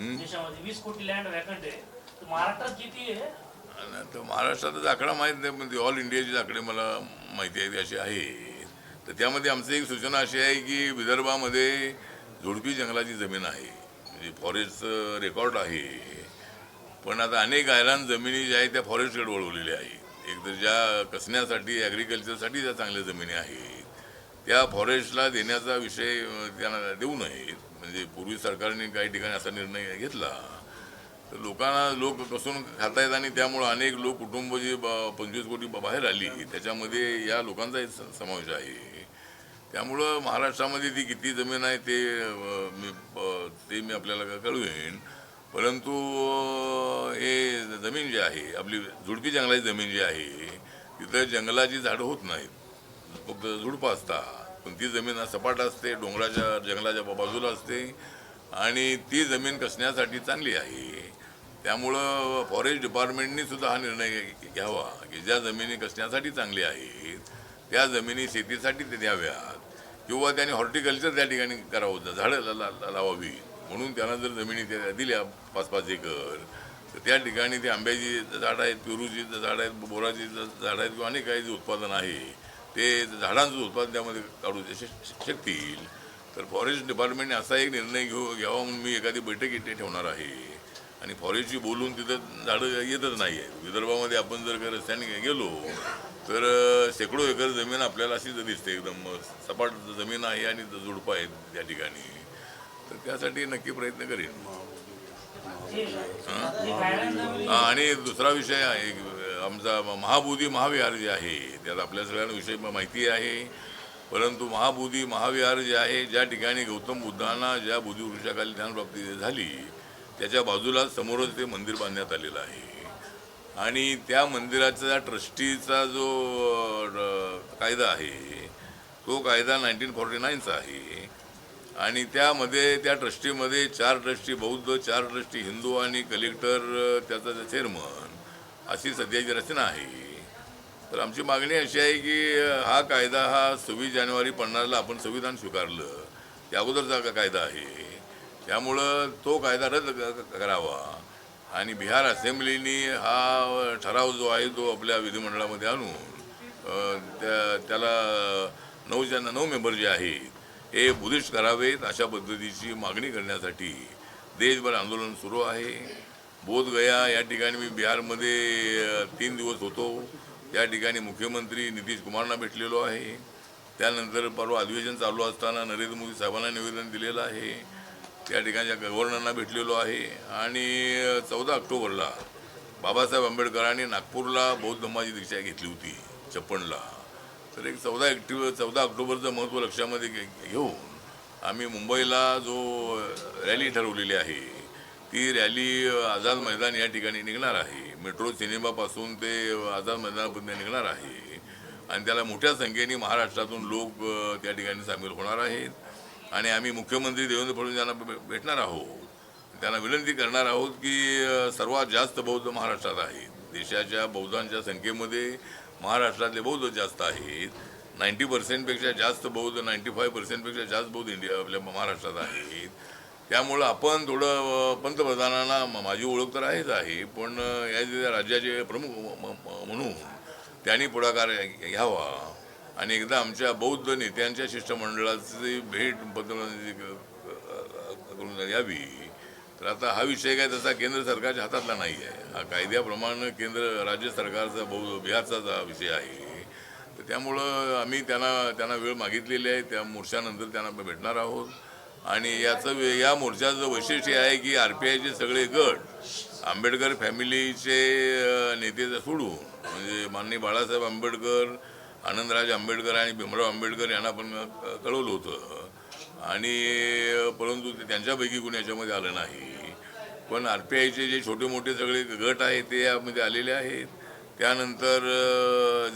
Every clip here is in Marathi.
देशामध्ये वीस कोटी लँड वॅकंट आहे. तर महाराष्ट्रात किती आहे? आणि तर आकडा माहीत नाही पण ऑल इंडियाचे आकडे मला माहिती आहेत असे आहे तर त्यामध्ये आमची एक सूचना अशी आहे की विदर्भामध्ये झुडपी जंगलाची जमीन आहे. म्हणजे फॉरेस्टचं रेकॉर्ड आहे. पण आता अनेक गायरान जमिनी ज्या आहेत त्या फॉरेस्टकडे वळवलेल्या आहेत. एक तर ज्या कसण्यासाठी ॲग्रिकल्चरसाठी ज्या चांगल्या जमिनी आहेत त्या फॉरेस्टला देण्याचा विषय त्यांना देऊ नयेत. म्हणजे पूर्वी सरकारने काही ठिकाणी असा निर्णय घेतला. तर लोकांना लोक कसून खातायत आणि त्यामुळं अनेक लोक कुटुंब जी पंचवीस कोटी बाहेर आली त्याच्यामध्ये या लोकांचा समावेश आहे. त्यामुळं महाराष्ट्रामध्ये ती किती जमीन आहे ते मी ते मी आपल्याला कळवेन. परंतु हे जमीन जी आहे आपली झुडपी जंगलाची जमीन जी आहे तिथं जंगलाची झाडं होत नाहीत. फक्त झुडपं असतात. पण ती जमीन सपाट असते डोंगराच्या जंगलाच्या बाजूला असते आणि ती जमीन कसण्यासाठी चांगली आहे. त्यामुळं फॉरेस्ट डिपार्टमेंटनी सुद्धा हा निर्णय घ्यावा की ज्या जमिनी कसण्यासाठी चांगल्या आहेत त्या जमिनी शेतीसाठी ते द्याव्यात किंवा त्यांनी हॉर्टिकल्चर त्या ठिकाणी करावं झाडं ला- लावावी. म्हणून त्यांना जर जमिनी त्या दिल्या पाच पाच एकर तर त्या ठिकाणी ते आंब्याची झाडं आहेत पेरूची झाडं आहेत बोराची झाडं आहेत किंवा अनेक काही जे उत्पादन आहे ते झाडांचं उत्पादन त्यामध्ये काढू श- शकतील. तर फॉरेस्ट डिपार्टमेंटने असा एक निर्णय घेऊ घ्यावा म्हणून मी एखादी बैठक इथे ठेवणार आहे. आणि फॉरेस्टशी बोलून तिथं झाडं येतच नाही आहे विदर्भामध्ये आपण जर का रस्त्याने गेलो तर शेकडो एकर जमीन आपल्याला अशी दिसते. एकदम सपाट जमीन आहे आणि झुडपं आहेत त्या ठिकाणी. तर त्यासाठी नक्की प्रयत्न करेन. जे आणि दुसरा विषय आहे आमचा महाबोधी महाविहार जे आहे. त्यात आपल्या सगळ्यांना विषय माहिती आहे. परंतु महाबोधी महाविहार जे आहे ज्या ठिकाणी गौतम बुद्धांना ज्या बोधी वृक्षाखाली ध्यानप्राप्ती झाली त्याच्या बाजूला समोरच ते मंदिर बांधण्यात आलेलं आहे. आणि त्या मंदिराचा ट्रस्टीचा जो कायदा आहे तो कायदा नाईन्टीन फॉर्टी नाईनचा आहे. आणि त्यामध्ये त्या ट्रस्टीमध्ये चार ट्रस्टी बौद्ध चार ट्रस्टी हिंदू आणि कलेक्टर त्याचा चेअरमन अशी सध्याची रचना आहे. तर आमची मागणी अशी आहे की हा कायदा हा सव्वीस जानेवारी पन्नासला आपण संविधान स्वीकारलं. त्या अगोदरचा का कायदा आहे. त्यामुळं तो कायदा रद्द क- करावा. आणि बिहार असेंब्लीनी हा ठराव जो आहे तो आपल्या विधिमंडळामध्ये आणून त्या त्याला नऊ जण नऊ मेंबर जे आहेत हे बुद्धिस्ट करावेत अशा पद्धतीची मागणी करण्यासाठी देशभर आंदोलन सुरू आहे. बोधगया या ठिकाणी मी बिहारमध्ये तीन दिवस होतो. त्या ठिकाणी मुख्यमंत्री नितीश कुमारना भेटलेलो आहे. त्यानंतर परवा अधिवेशन चालू असताना नरेंद्र मोदी साहेबांना निवेदन दिलेलं आहे. त्या ठिकाणच्या गव्हर्नरना भेटलेलो आहे. आणि चौदा ऑक्टोबरला बाबासाहेब आंबेडकरांनी नागपूरला बौद्ध धम्माची दीक्षा घेतली होती छप्पनला. तर एक चौदा ॲक्टिव्ह चौदा ऑक्टोबरचं महत्त्व लक्षामध्ये घेऊन आम्ही मुंबईला जो रॅली ठरवलेली आहे ती रॅली आझाद मैदान या ठिकाणी निघणार आहे. मेट्रो सिनेमापासून ते आझाद मैदानापर्यंत निघणार आहे. आणि त्याला मोठ्या संख्येने महाराष्ट्रातून लोक त्या ठिकाणी सामील होणार आहेत. आणि आम्ही मुख्यमंत्री देवेंद्र फडणवीस यांना भेटणार आहोत. त्यांना विनंती करणार आहोत की सर्वात जास्त बौद्ध महाराष्ट्रात आहेत. देशाच्या बौद्धांच्या संख्येमध्ये महाराष्ट्रातले बौद्ध जास्त आहेत. नाईन्टी पर्सेंटपेक्षा जास्त बौद्ध नाईन्टी फाय पर्सेंटपेक्षा जास्त बौद्ध इंडिया आपल्या महाराष्ट्रात आहेत त्यामुळं आपण थोडं पंतप्रधानांना माझी ओळख तर आहेच आहे पण या राज्याचे प्रमुख म- म्हणून त्यांनी पुढाकार घ्यावा. आणि एकदा आमच्या बौद्ध नेत्यांच्या शिष्टमंडळाची भेट पंतप्रधानांची करून यावी. तर आता हा विषय काय तसा केंद्र सरकारच्या हातातला नाही आहे हा कायद्याप्रमाणे केंद्र राज्य सरकारचा बहु बिहारचा विषय आहे. तर त्यामुळं आम्ही त्यांना त्यांना वेळ मागितलेली आहे. त्या मोर्चानंतर त्यांना भेटणार आहोत. आणि याचं या मोर्चाचं वैशिष्ट्य आहे की आर पी आयचे सगळे गट आंबेडकर फॅमिलीचे नेते सोडून म्हणजे माननीय बाळासाहेब आंबेडकर आनंदराज आंबेडकर आणि भीमराव आंबेडकर यांना पण कळवलं होतं. आणि परंतु ते- त्यांच्यापैकी कोणी याच्यामध्ये आलं नाही. पण आर पी आयचे जे छोटे मोठे सगळे गट आहेत ते यामध्ये आलेले आहेत. त्यानंतर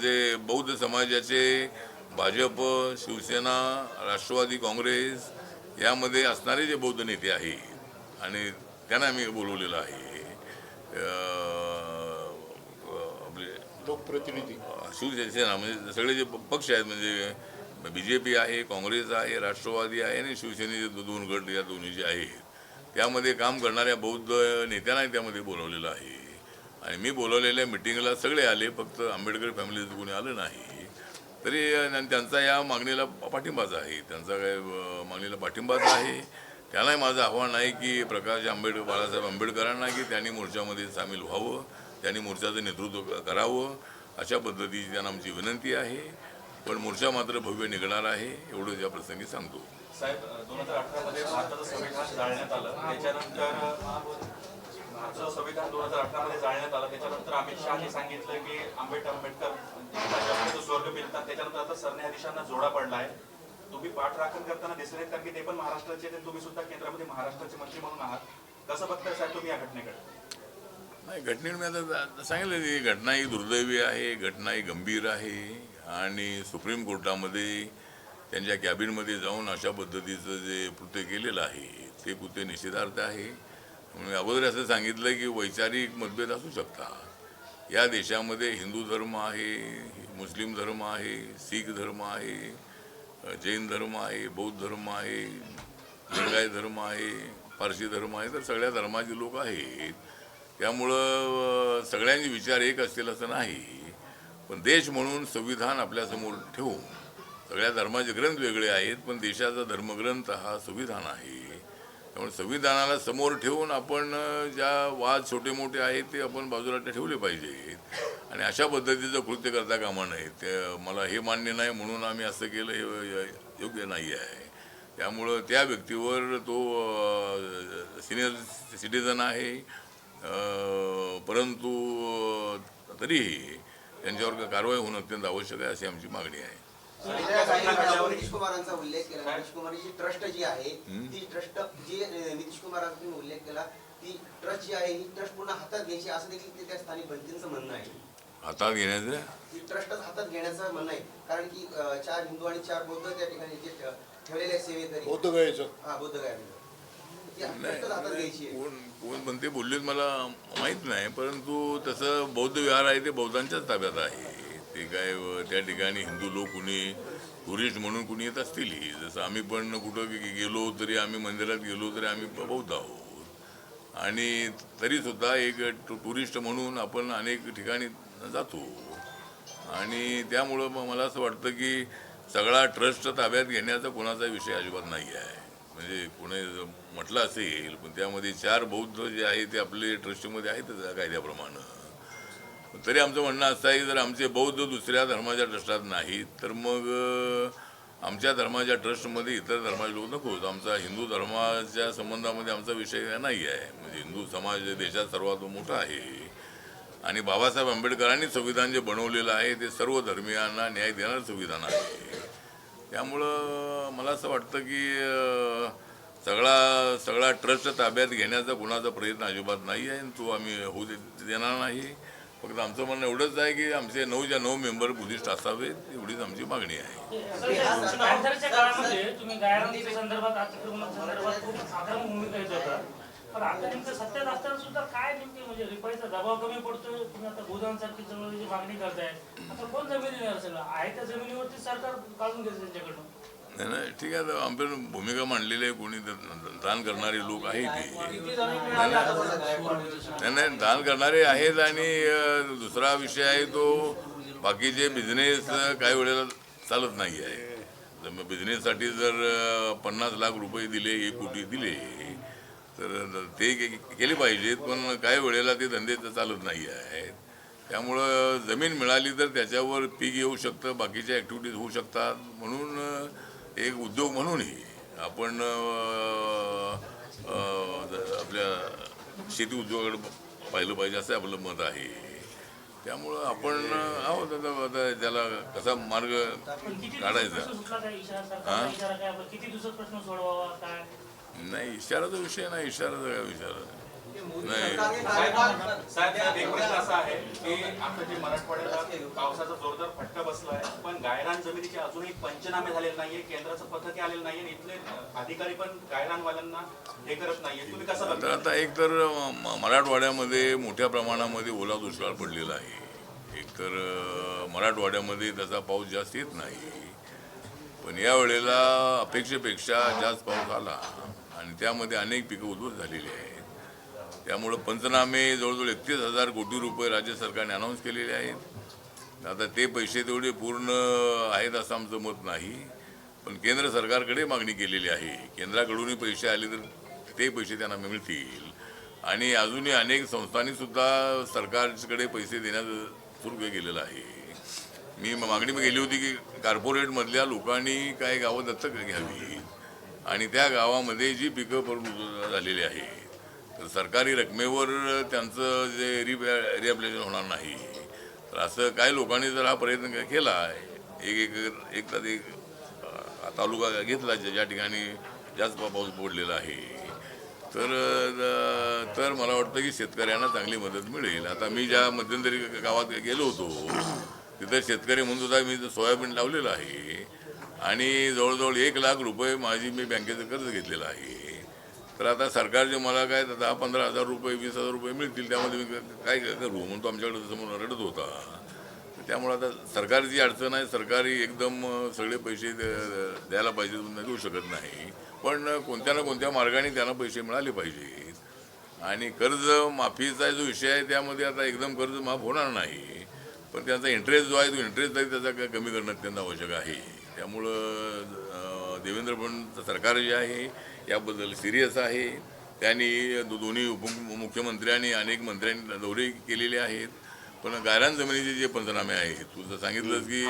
जे बौद्ध समाजाचे भाजप शिवसेना राष्ट्रवादी काँग्रेस यामध्ये असणारे जे बौद्ध नेते आहेत आणि त्यांना आम्ही बोलवलेलं आहे आपले लोकप्रतिनिधी. शिवसेना म्हणजे सगळे जे पक्ष आहेत म्हणजे बी जे पी आहे काँग्रेस आहे राष्ट्रवादी आहे आणि शिवसेनेचे दो- दोन गट या दोन्ही जे आहेत त्यामध्ये काम करणाऱ्या बौद्ध नेत्यांनाही त्यामध्ये बोलवलेलं आहे. आणि मी बोलवलेल्या मिटिंगला सगळे आले फक्त आंबेडकर फॅमिलीचं कोणी आलं नाही. तरी त्यांचा या मागणीला पाठिंबाच आहे. त्यांचा काय मागणीला पाठिंबाच आहे. त्यालाही माझं आव्हान आहे की प्रकाश आंबेडकर बाळासाहेब आंबेडकरांना की त्यांनी मोर्चामध्ये सामील व्हावं त्यांनी मोर्चाचं नेतृत्व करावं अशा पद्धतीची त्यांना आमची विनंती आहे. पण मोर्चा मात्र भव्य निघणार आहे एवढं या प्रसंगी सांगतो. साहेब दोन हजार अठरा मध्ये भारताचं संविधान जाळण्यात आलं. त्याच्यानंतर आमचं संविधान दोन हजार अठरा मध्ये जाळण्यात आलं. त्याच्यानंतर अमित शहाने सांगितलं की आंबेडकर आंबेडकर स्वर्ग मिळतात. त्याच्यानंतर आता सरन्यायाधीशांना जोडा पडलाय तुम्ही पाठराखण करताना दिसत नाहीत कारण की ते पण महाराष्ट्राचे आहेत तुम्ही सुद्धा केंद्रामध्ये महाराष्ट्राचे मंत्री म्हणून आहात. कसं बघताय साहेब तुम्ही या घटनेकडे? नाही घटनेने मी आता सांगितलं की घटना ही दुर्दैवी आहे घटना ही गंभीर आहे आणि सुप्रीम कोर्टामध्ये त्यांच्या कॅबिनमध्ये जाऊन अशा पद्धतीचं जे कृत्य केलेलं आहे ते कृत्य निषेधार्थ आहे. अगोदर असं सांगितलं की वैचारिक मतभेद असू शकतात. या देशामध्ये हिंदू धर्म आहे मुस्लिम धर्म आहे शीख धर्म आहे जैन धर्म आहे बौद्ध धर्म आहे लिंगाय धर्म आहे पारसी धर्म आहे तर सगळ्या धर्माचे लोक आहेत. त्यामुळं सगळ्यांचे विचार एक असतील असं नाही. पण देश म्हणून संविधान आपल्यासमोर ठेवून सगळ्या धर्माचे ग्रंथ वेगळे आहेत पण देशाचा धर्मग्रंथ हा संविधान आहे. त्यामुळे संविधानाला समोर ठेवून आपण ज्या वाद छोटे मोठे आहेत ते आपण बाजूला ठेवले पाहिजेत आणि अशा पद्धतीचं कृत्य करता कामा नये ते मला हे मान्य नाही म्हणून आम्ही असं केलं हे योग्य नाही आहे. त्यामुळं त्या व्यक्तीवर तो सिनियर सिटीजन आहे. परंतु तरीही त्यांच्यावर कारवाई होणं अत्यंत आवश्यक आहे अशी आमची मागणी आहे. नितीश कुमारांचा उल्लेख केला. नितीश कुमारांची ट्रस्ट जी आहे. ती ट्रस्ट जी नितीश कुमारांचा उल्लेख केला ती ट्रस्ट जी आहे ही ट्रस्ट पूर्ण हातात घ्यायची असं देखील त्या स्थानिक बनतेचं म्हणणं आहे. हातात घेण्याचं? ही ट्रस्टच हातात घेण्याचं म्हणणं आहे. कारण की चार हिंदू आणि चार बौद्ध त्या ठिकाणी जे ठेवलेले सेवेकरी. बौद्ध गायचं हा बौद्ध गाय ती ट्रस्टच हातात घ्यायची आहे. कोण कोण म्हणते बोललेत मला माहीत नाही परंतु तसं बौद्ध विहार आहे ते बौद्धांच्याच ताब्यात आहे. ते काय त्या ठिकाणी हिंदू लोक कुणी टुरिस्ट म्हणून कुणी येत असतील जसं आम्ही पण कुठं गेलो तरी आम्ही मंदिरात गेलो तरी आम्ही बौद्ध आहोत. आणि तरीसुद्धा एक टुरिस्ट म्हणून आपण अनेक ठिकाणी जातो. आणि त्यामुळं मग मला असं वाटतं की सगळा ट्रस्ट ताब्यात घेण्याचा कोणाचा विषय अजिबात नाही आहे. म्हणजे कोणी जर म्हटलं असेल पण त्यामध्ये चार बौद्ध जे आहे ते आपले ट्रस्टमध्ये आहेत कायद्याप्रमाणे. तरी आमचं म्हणणं असं आहे की जर आमचे बौद्ध दुसऱ्या धर्माच्या ट्रस्टात नाहीत तर मग आमच्या धर्माच्या ट्रस्टमध्ये इतर धर्माचे लोक नकोच आमचा हिंदू धर्माच्या संबंधामध्ये आमचा विषय नाही आहे म्हणजे हिंदू समाज देशात सर्वात मोठा आहे. आणि बाबासाहेब आंबेडकरांनी संविधान जे बनवलेलं आहे ते सर्व धर्मियांना न्याय देणारं संविधान आहे. त्यामुळं मला असं वाटतं की सगळा सगळा ट्रस्ट ताब्यात घेण्याचा कुणाचा प्रयत्न अजिबात नाही आहे आणि तो आम्ही होऊ दे- देणार नाही. फक्त आमचं म्हणणं एवढंच आहे की आमचे नऊच्या नऊ मेंबर बुद्धिस्ट असावेत एवढीच आमची मागणी आहे. तुम्ही संदर्भात संदर्भात भूमिका आता सुद्धा काय म्हणजे दबाव कमी पडतोय? तुम्ही आता मागणी करताय. आता कोण जमिनी आहे त्या जमिनीवरती सरकार काढून घेतं त्यांच्याकडून. नाही नाही ठीक आहे आमच्या भूमिका मांडलेली आहे कोणी दान करणारे लोक आहेत नाही नाही दान करणारे आहेत आणि दुसरा विषय आहे तो बाकीचे बिझनेस काही वेळेला चालत नाही आहे. बिझनेससाठी जर पन्नास लाख रुपये दिले एक कोटी दिले तर ते के- केले पाहिजेत पण काही वेळेला ते धंदे तर चालत नाही आहेत त्यामुळं जमीन मिळाली तर त्याच्यावर पीक येऊ शकतं बाकीच्या ॲक्टिव्हिटीज होऊ शकतात. म्हणून एक उद्योग म्हणूनही आपण आपल्या शेती उद्योगाकडे पाहिलं पाहिजे असं आपलं मत आहे. त्यामुळं आपण आहोत आता त्याला कसा मार्ग काढायचा? काय? नाही इशाराचा विषय नाही इशाराचा काय विचार साहेब साहेब, एक प्रश्न असा आहे की आता जे मराठवाड्याला पावसाचा जोरदार फटका बसला आहे पण गायरान जमिनीचे अजूनही पंचनामे झालेले नाहीये केंद्राचं पथक आलेलं नाहीये आणि इथले अधिकारी पण गायरानवाल्यांना हे करत नाहीये. तुम्ही कसं तर बघता? आता एक तर म- मराठवाड्यामध्ये मोठ्या प्रमाणामध्ये ओला दुष्काळ पडलेला आहे. एक तर अ, मराठवाड्यामध्ये त्याचा पाऊस जास्त येत नाही. पण या वेळेला अपेक्षेपेक्षा जास्त पाऊस आला आणि त्यामध्ये अनेक पिकं उद्ध्वस्त झालेली आहेत. त्यामुळं पंचनामे जवळजवळ एकतीस हजार कोटी रुपये राज्य सरकारने अनाऊन्स केलेले आहेत. आता ते पैसे तेवढे पूर्ण आहेत असं आमचं मत नाही. पण केंद्र सरकारकडे मागणी केलेली आहे. केंद्राकडूनही पैसे आले तर ते पैसे त्यांना मिळतील. आणि अजूनही अनेक संस्थांनी सुद्धा सरकारकडे पैसे देण्याचं सुरू केलेलं आहे. मी मागणी केली होती की कार्पोरेटमधल्या लोकांनी काही गावं दत्तक घ्यावी आणि त्या गावामध्ये जी पिकं पडून झालेली आहेत तर सरकारी रकमेवर त्यांचं जे रि रिहॅबिलिटेशन होणार नाही. तर असं काही लोकांनी जर हा प्रयत्न केला एक एक एक तर एक तालुका घेतला ज्या ज्या ठिकाणी जास्त पाऊस पडलेला आहे. तर तर मला वाटतं की शेतकऱ्यांना चांगली मदत मिळेल. आता मी ज्या मध्यंतरी गावात गेलो होतो तिथं शेतकरी म्हणत होता मी सोयाबीन लावलेलं आहे. आणि जवळजवळ एक लाख रुपये माझी मी बँकेचं कर्ज घेतलेलं आहे. तर आता सरकारचे मला काय दहा पंधरा हजार रुपये वीस हजार रुपये मिळतील त्यामध्ये मी काय करू म्हणून तो आमच्याकडे समोर रडत होता. त्यामुळे आता सरकारची अडचण आहे सरकारी एकदम सगळे पैसे द्यायला पाहिजे देऊ शकत नाही. पण कोणत्या ना कोणत्या मार्गाने त्यांना पैसे मिळाले पाहिजेत. आणि कर्ज माफीचा जो विषय आहे त्यामध्ये आता एकदम कर्ज माफ होणार नाही. पण त्यांचा इंटरेस्ट जो आहे तो इंटरेस्ट तरी त्याचा कमी करणं अत्यंत आवश्यक आहे. त्यामुळं देवेंद्र फडणवीस सरकार जे आहे याबद्दल सिरियस आहे. त्यांनी दो- दोन्ही उपमुख्यमंत्र्यांनी अनेक मंत्र्यांनी दौरे केलेले आहेत. पण गायरान जमिनीचे जे पंचनामे आहेत तुझं सांगितलं की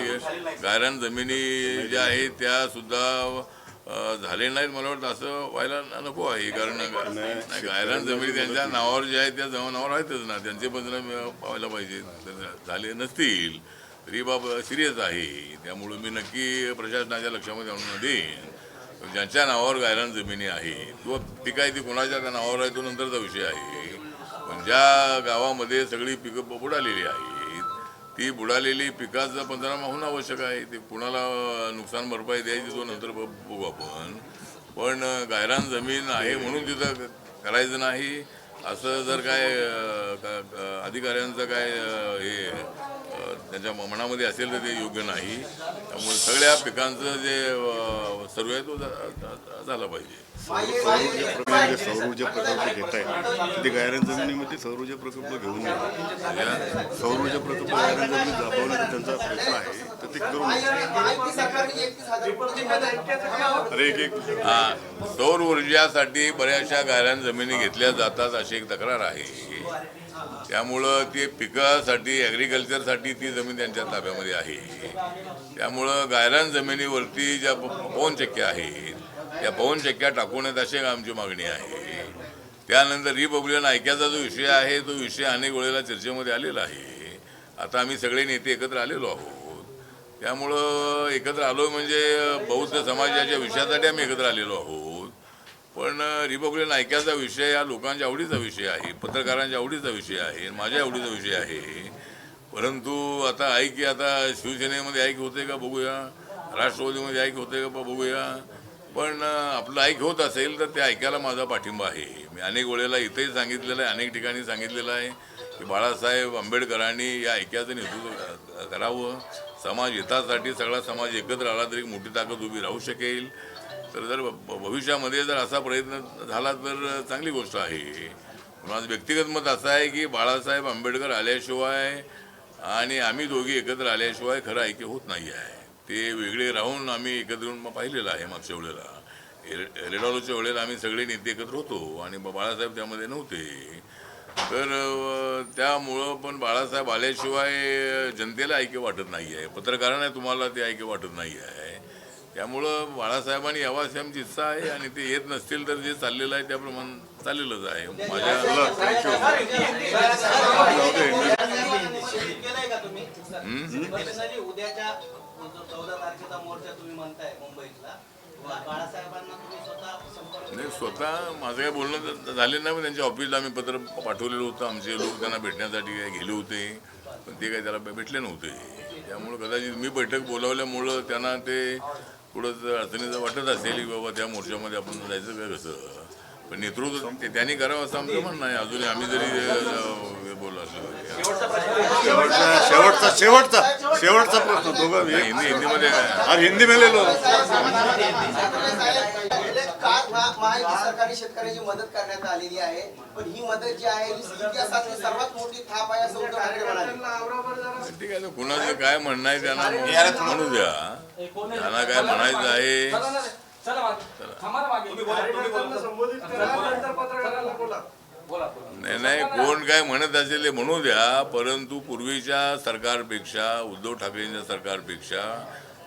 गायरान जमिनी ज्या आहेत त्या सुद्धा अ, झाले नाहीत मला वाटतं. असं व्हायला नको आहे. कारण गायरान जमिनी त्यांच्या नावावर जे आहेत त्या नावावर आहेतच ना. त्यांचे पंचनामे व्हायला पाहिजे. झाले नसतील. तरी बाब सिरियस आहे. त्यामुळं मी नक्की प्रशासनाच्या लक्षामध्ये आणून देईन. ज्यांच्या नावावर गायरान जमिनी आहे किंवा ती आहे ती कोणाच्या नावावर आहे तो नंतरचा विषय आहे. पण ज्या गावामध्ये सगळी पिकं बुडालेली आहेत ती बुडालेली पिकाचा पंचनामा होणं आवश्यक आहे. ते कुणाला नुकसान भरपाई द्यायची तो नंतर बघू आपण. पण गायरान जमीन आहे म्हणून तिथं करायचं नाही. असं जर काय अधिकाऱ्यांचं काय हे त्यांच्या मनामध्ये असेल तर ते योग्य नाही. त्यामुळे सगळ्या पिकांचं जे सर्वे आहे तो झाला पाहिजे. सौर ऊर्जा प्रकल्प घेत आहे ते गायरान जमिनीमध्ये सौर ऊर्जा प्रकल्प घेऊन नये सौर ऊर्जा प्रकल्प गायरान जमिनीत दाखवण्याचा त्यांचा प्रयत्न आहे तर ते करू नये माहिती सरकारने एकतीस हजार अरे एक एक. हा सौर ऊर्जासाठी बऱ्याचशा गायरान जमिनी घेतल्या जातात अशी एक तक्रार आहे. त्यामुळं ते पिकासाठी ॲग्रिकल्चरसाठी ती जमीन त्यांच्या ताब्यामध्ये आहे. त्यामुळं गायरान जमिनीवरती ज्या पवन चक्क्या आहेत त्या पवनचक्क्या टाकू नयेत अशी आमची मागणी आहे. त्यानंतर रिपब्लिकन ऐक्याचा जो विषय आहे तो विषय अनेक वेळेला चर्चेमध्ये आलेला आहे. आता आम्ही सगळे नेते एकत्र आलेलो आहोत. त्यामुळं एकत्र आलो म्हणजे बौद्ध समाजाच्या विषयासाठी आम्ही एकत्र आलेलो आहोत. पण रिपब्लिकन ऐक्याचा विषय हा लोकांच्या आवडीचा विषय आहे पत्रकारांच्या आवडीचा विषय आहे माझ्या आवडीचा विषय आहे. परंतु आता ऐक आता शिवसेनेमध्ये ऐक होते का बघूया राष्ट्रवादीमध्ये ऐक होते का बघूया. पण आपलं ऐक होत असेल तर त्या ऐकायला माझा पाठिंबा आहे. मी अनेक वेळेला इथेही सांगितलेलं आहे अनेक ठिकाणी सांगितलेलं आहे की बाळासाहेब आंबेडकरांनी या ऐक्याचं नेतृत्व करावं. समाज हितासाठी सगळा समाज एकत्र आला तरी मोठी ताकद उभी राहू शकेल. तर जर भविष्यामध्ये जर असा प्रयत्न झाला तर चांगली गोष्ट आहे. पण माझं व्यक्तिगत मत असं आहे की बाळासाहेब आंबेडकर आल्याशिवाय आणि आम्ही दोघी एकत्र आल्याशिवाय खरं ऐक्य होत नाही आहे. ते वेगळे राहून आम्ही एकत्र येऊन पाहिलेलं आहे मागच्या वेळेला. रे- रेडॉलोच्या वेळेला आम्ही सगळे नेते एकत्र होतो आणि बाळासाहेब त्यामध्ये नव्हते. तर त्यामुळं पण बाळासाहेब आल्याशिवाय जनतेला ऐक्य वाटत नाही आहे. पत्रकारांना तुम्हाला ते ऐक्य वाटत नाही आहे. त्यामुळं बाळासाहेबांनी यावं आमची इच्छा आहे आणि ते येत नसतील तर जे चाललेलं आहे त्याप्रमाणे चाललेलंच आहे. माझ्या केलंय का तुम्ही पर्सनली उद्याच्या चौदा तारखेचा मोर्चा तुम्ही म्हणताय मुंबईतला. बा- बाळासाहेबांना तुम्ही स्वतः संपर्क नाही स्वतः माझं काही बोलणं झ- झालेलं नाही पण त्यांच्या ऑफिसला आम्ही पत्र पाठवलेलं होतं. आमचे लोक त्यांना भेटण्यासाठी काय गेले होते पण ते काही त्याला भेटले नव्हते. त्यामुळं कदाचित मी बैठक बोलावल्यामुळं त्यांना ते थोडंसं अडचणीचं वाटत असेल की बाबा त्या मोर्चामध्ये आपण जायचं काय कसं पण नेतृत्व ते त्यांनी करावं असं आमचं म्हणणं आहे. अजूनही आम्ही जरी बोललो असलो. शेवटचा शेवटचा शेवटचा प्रश्न. दोघं हिंदी हिंदीमध्ये हिंदी में ले लो कार महा- महायुती सरकारने शेतकऱ्याची मदत करण्यात आलेली आहे. पण ही मदत जी आहे ही इतिहासातली सर्वात मोठी थाप आहे असं उद्धव ठाकरे म्हणाले. ठीक आहे तर कुणाचं काय म्हणणं आहे त्यांना म्हणू द्या. त्यांना काय म्हणायचं आहे? तुम्ही बोला तुम्ही बोला. नाही नाही कोण काय म्हणत असेल म्हणू द्या. परंतु पूर्वीच्या सरकारपेक्षा उद्धव ठाकरेंच्या सरकारपेक्षा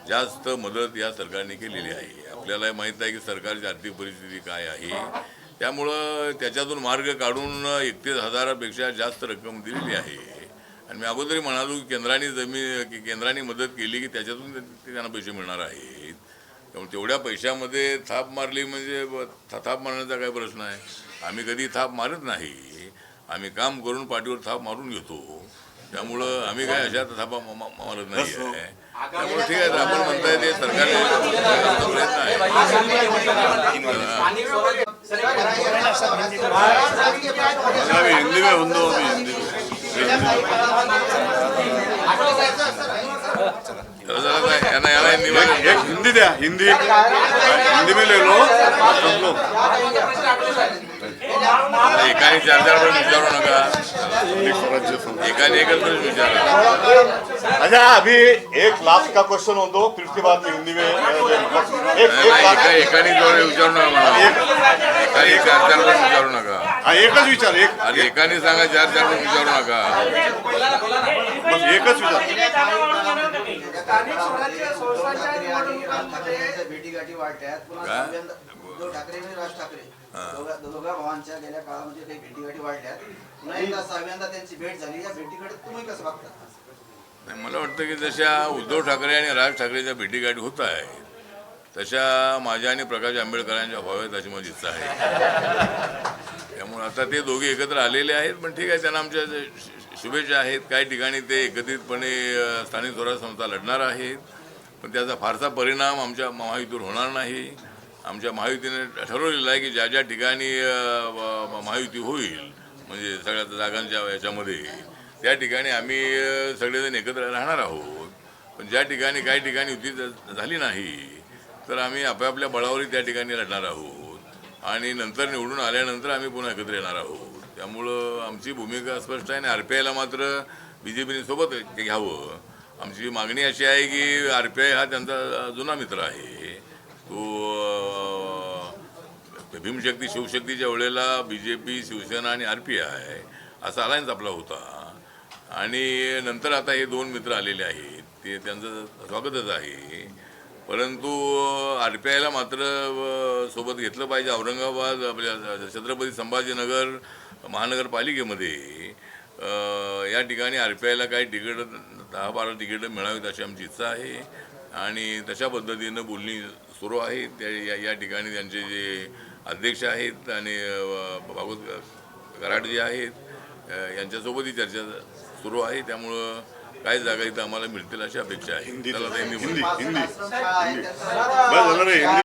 जास्त मदत या सरकारने केलेली आहे. आपल्याला माहीत आहे की सरकारची आर्थिक परिस्थिती काय आहे. त्यामुळं त्याच्यातून मार्ग काढून एकतीस हजारापेक्षा जास्त रक्कम दिलेली आहे. आणि मी अगोदरही म्हणालो की केंद्राने जमीन की केंद्राने मदत केली की त्याच्यातून त्यांना पैसे मिळणार आहेत. त्यामुळे तेवढ्या पैशामध्ये थाप मारली म्हणजे थाप मारण्याचा काय प्रश्न आहे? आम्ही कधी थाप मारत नाही. आम्ही काम करून पाठीवर थाप मारून घेतो. त्यामुळं आम्ही काय अशा थापा मारत नाही आहे. त्यामुळे ठीक आहे आपण म्हणताय ते सरकारने करण्याचा प्रयत्न आहे अभी हिंदी में हूँ अभी हिंदी में जरा जरा काय- यांना याला निवेदन एक हिंदी द्या हिंदी हिंदी में ले लो सब लोग एकाने चार चार प्रश्न विचारू नका. एकाने एकच प्रश्न विचारा अच्छा अभी एक लास्ट का क्वेश्चन हो दो फिर उसके बाद हिंदी में एकाने जोर विचारू नका मला. एकाने चार चार प्रश्न विचारू नका. हा एकच विचार एक. अरे एकाने सांगा चार चार प्रश्न विचारू नका. बस एकच विचार. स्थानिक स्वराज्य संस्थांच्या निवडणुकांमध्ये भेटीगाठी वाढल्यात पुन्हा उद्धव ठाकरे आणि राज ठाकरे. दोघा- दोघा भावांच्या गेल्या काळामध्ये काही भेटीगाठी वाढल्यात. पुन्हा एकदा सहाव्यांदा त्यांची भेट झाली. या भेटीकडे तुम्ही कसं बघता? नाही, मला वाटतं की जशा उद्धव ठाकरे आणि राज ठाकरेच्या भेटीगाठी होत आहेत तशा माझ्या आणि प्रकाश आंबेडकरांच्या व्हाव्यात अशी माझी इच्छा आहे. त्यामुळे आता ते दोघे एकत्र आलेले आहेत पण ठीक आहे त्यांना आमच्या जे शु- शुभेच्छा आहेत. काही ठिकाणी ते एकत्रितपणे अ, स्थानिक स्वराज्य संस्था लढणार आहेत पण त्याचा फारसा परिणाम आमच्या महायुतीवर होणार नाही. आमच्या महायुतीने ठरवलेलं आहे की ज्या ज्या ठिकाणी महायुती होईल म्हणजे सगळ्या जागांच्या याच्यामध्ये त्या ठिकाणी आम्ही सगळेजण एकत्र राहणार आहोत. पण ज्या ठिकाणी काही ठिकाणी युती झाली नाही तर आम्ही आपापल्या बळावरही त्या ठिकाणी लढणार आहोत. आणि नंतर निवडून आल्यानंतर आम्ही पुन्हा एकत्र येणार आहोत. त्यामुळं आमची भूमिका स्पष्ट आहे आणि आर पी आयला मात्र बी जे पीने सोबत घ्यावं. आमची मागणी अशी आहे की आर पी आय हा त्यांचा जुना मित्र आहे तो अं, भीमशक्ती शिवशक्तीच्या वेळेला बी जे पी शिवसेना आणि आर पी आय असा अलायन्स आपला होता. आणि नंतर आता हे दोन मित्र आलेले आहेत. ते त्यांचं स्वागतच आहे. परंतु आर पी आयला मात्र सोबत घेतलं पाहिजे औरंगाबाद आपल्या छत्रपती संभाजीनगर महानगरपालिकेमध्ये. या ठिकाणी आर पी आयला काही तिकीट दहा बारा तिकीटं मिळावीत अशी आमची इच्छा आहे. आणि तशा पद्धतीनं बोलणी सुरू आहे. त्या या या ठिकाणी त्यांचे जे अध्यक्ष आहेत आणि भागवत कराड जे आहेत. यांच्यासोबतही चर्चा सुरू आहे. त्यामुळं काही जागा इथं आम्हाला मिळतील अशी अपेक्षा आहे. हिंदी हिंदी.